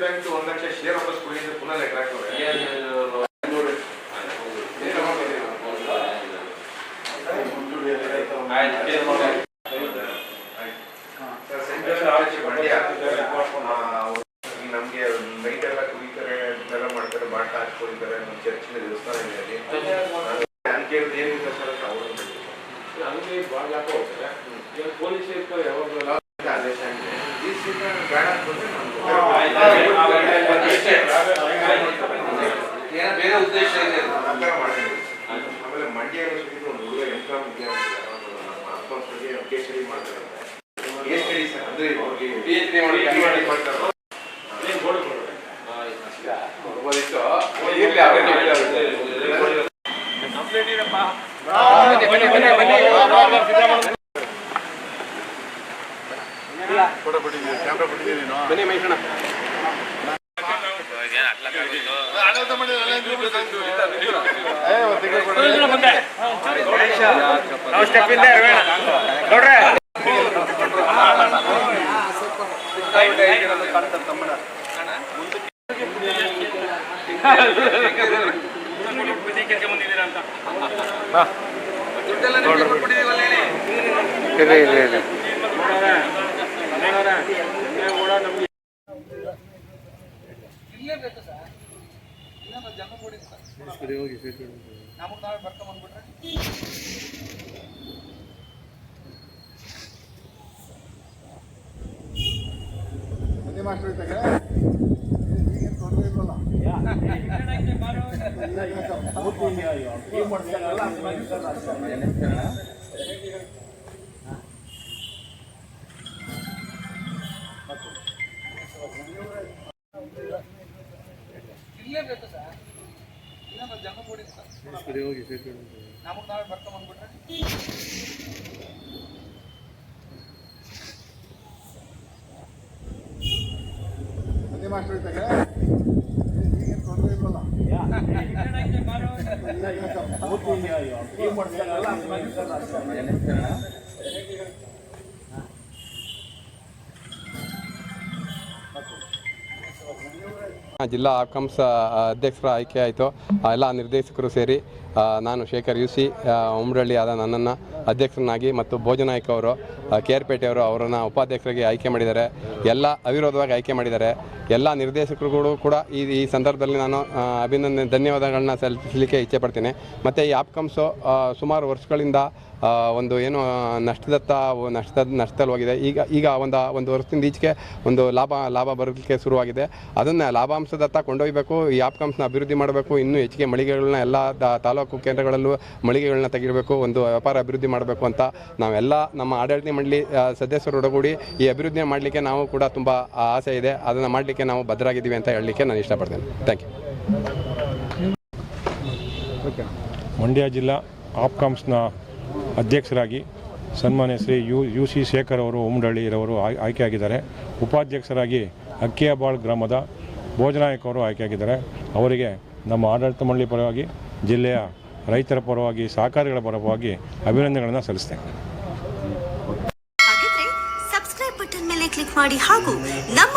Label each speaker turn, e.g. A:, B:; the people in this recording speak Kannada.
A: ಬ್ಯಾಂಕ್ ಒಂದ್ ಲಕ್ಷ ಶೇರ್ ವಾಪಸ್ ಕೊಡಿ ಅಂತ ಪುನಃ ಹಾಕೋರೆ ಈಗ ನಮ್ಗೆ ನೈಟ್ ಎಲ್ಲ ಕುಡಿತಾರೆ ಮಾಡ್ತಾರೆ ಬಾಟ ನಮ್ಮ ಚರ್ಚಿನ ದೇವಸ್ಥಾನ ಇದೆ ಏನಿದೆ ಸರ್ ಅವರು
B: ಹಂಗೆ ಬಾಳ ಯಾಕೋ ಹೋಗ್ತಾರೆ ಪೊಲೀಸ್ ಯಾವಾಗಲೂ
A: ಮಂಡ್ಯ ಯೂನಿವರ್ಸಿಟಿ ಒಂದು ಹುಡುಗ ಎಂ ಕಾಮ್ ವಿದ್ಯಾರ್ಥಿ ನಮ್ಮ ಮಾಡ್ತಾರೆ. ಸರ್ ಅಂದ್ರೆ ಅವ್ರಿಗೆ
B: ಬನ್ನಿ ನಾವು ಸ್ಟೆಪ್ ಇಂದ ನೋಡ್ರೆ
C: ದುಡ್ಡೆಲ್ಲ ನಿಮ್ಗೆ ಕೊಟ್ಬಿಟ್ಟಿದೀವಲ್ಲ ಹೇಳಿ. ಇಲ್ಲೇ ಬೇಕು ಸರ್ ಇನ್ನೊಂದು ಜನ ಕೊಡಿ ಸರ್ ನಮಗೆ ನಾವೇ ಬರ್ಕೊಂಬಂದ್ಬಿಟ್ರೆ ಇಲ್ಲೇ ಬೇಕು ಸರ್. ಕೊಡಿ ಸರ್ ನಮಗೆ ನಾವೇ ಬರ್ಕೊಂಬಂದ್ಬಿಟ್ರೆ
D: ಜಿಲ್ಲಾ ಆಪ್ಕಮ್ಸ್ ಅಧ್ಯಕ್ಷರ ಆಯ್ಕೆ ಆಯಿತು. ಎಲ್ಲ ನಿರ್ದೇಶಕರು ಸೇರಿ ನಾನು ಶೇಖರ್ ಯು ಸಿ ಉಮ್ರಳ್ಳಿ ಆದ ನನ್ನನ್ನು ಅಧ್ಯಕ್ಷರನ್ನಾಗಿ ಮತ್ತು ಭೋಜನಾಯ್ಕ ಅವರು ಕೆ ಆರ್ ಪೇಟೆಯವರು ಅವರನ್ನು ಉಪಾಧ್ಯಕ್ಷರಿಗೆ ಆಯ್ಕೆ ಮಾಡಿದ್ದಾರೆ. ಎಲ್ಲ ಅವಿರೋಧವಾಗಿ ಆಯ್ಕೆ ಮಾಡಿದ್ದಾರೆ. ಎಲ್ಲ ನಿರ್ದೇಶಕರುಗಳು ಕೂಡ ಈ ಈ ಸಂದರ್ಭದಲ್ಲಿ ನಾನು ಅಭಿನಂದನೆ, ಧನ್ಯವಾದಗಳನ್ನ ಸಲ್ಲಿಸಲಿಕ್ಕೆ ಇಚ್ಛೆ ಪಡ್ತೀನಿ. ಮತ್ತು ಈ ಆಪ್ಕಮ್ಸು ಸುಮಾರು ವರ್ಷಗಳಿಂದ ಒಂದು ಏನು ನಷ್ಟದತ್ತ ನಷ್ಟದ ನಷ್ಟದಲ್ಲಿ ಹೋಗಿದೆ. ಈಗ ಈಗ ಒಂದು ಒಂದು ವರ್ಷದಿಂದ ಈಚೆಗೆ ಒಂದು ಲಾಭ ಲಾಭ ಬರಲಿಕ್ಕೆ ಶುರುವಾಗಿದೆ. ಅದನ್ನು ಲಾಭಾಂಶದತ್ತ ಕೊಂಡೊಯ್ಯಬೇಕು ಈ ಆಪ್ಕಮ್ಸ್ನ ಅಭಿವೃದ್ಧಿ ಮಾಡಬೇಕು, ಇನ್ನೂ ಹೆಚ್ಚಿಗೆ ಮಳಿಗೆಗಳನ್ನ ಎಲ್ಲ ತಾಲೂಕು ಕೇಂದ್ರಗಳಲ್ಲೂ ಮಳಿಗೆಗಳನ್ನ ತೆಗಿರಬೇಕು ಒಂದು ವ್ಯಾಪಾರ ಅಭಿವೃದ್ಧಿ ಮಾಡಬೇಕು ಅಂತ ನಾವೆಲ್ಲ ನಮ್ಮ ಆಡಳಿತ ಮಂಡಳಿ ಸದಸ್ಯರು ಸದಸ್ಯರೊಡಗೂಡಿ ಈ ಅಭಿವೃದ್ಧಿ ಮಾಡಲಿಕ್ಕೆ ನಾವು ಕೂಡ ತುಂಬ ಆಸೆ ಇದೆ. ಅದನ್ನು ಮಾಡಲಿಕ್ಕೆ ನಾವು ಭದ್ರಾಗಿದ್ದೀವಿ ಅಂತ ಹೇಳಲಿಕ್ಕೆ ನಾನು ಇಷ್ಟಪಡ್ತೇನೆ. ಥ್ಯಾಂಕ್ ಯು
E: ಮಂಡ್ಯ ಜಿಲ್ಲಾ ಆಪ್ಕಾಮ್ಸ್ನ ಅಧ್ಯಕ್ಷರಾಗಿ ಸನ್ಮಾನ್ಯ Shri U U C Shekhar ಅವರು ಉಮ್ಡಳ್ಳಿರವರು ಆಯ್- ಆಯ್ಕೆಯಾಗಿದ್ದಾರೆ. ಉಪಾಧ್ಯಕ್ಷರಾಗಿ ಅಕ್ಕಿಯಬಾಳ್ ಗ್ರಾಮದ ಭೋಜನಾಯಕ್ ಅವರು ಆಯ್ಕೆಯಾಗಿದ್ದಾರೆ. ಅವರಿಗೆ ನಮ್ಮ ಆಡಳಿತ ಮಂಡಳಿ ಪರವಾಗಿ ಜಿಲ್ಲೆಯ ರೈತರ ಪರವಾಗಿ ಸಹಕಾರಿಗಳ ಪರವಾಗಿ ಅಭಿನಂದನೆಗಳನ್ನು ಸಲ್ಲಿಸ್ತೇನೆ.
F: ಹಾಗಿದ್ರೆ ಸಬ್ಸ್ಕ್ರೈಬ್ ಬಟನ್ ಮೇಲೆ ಕ್ಲಿಕ್ ಮಾಡಿ ಹಾಗೂ ನಮ್ಮ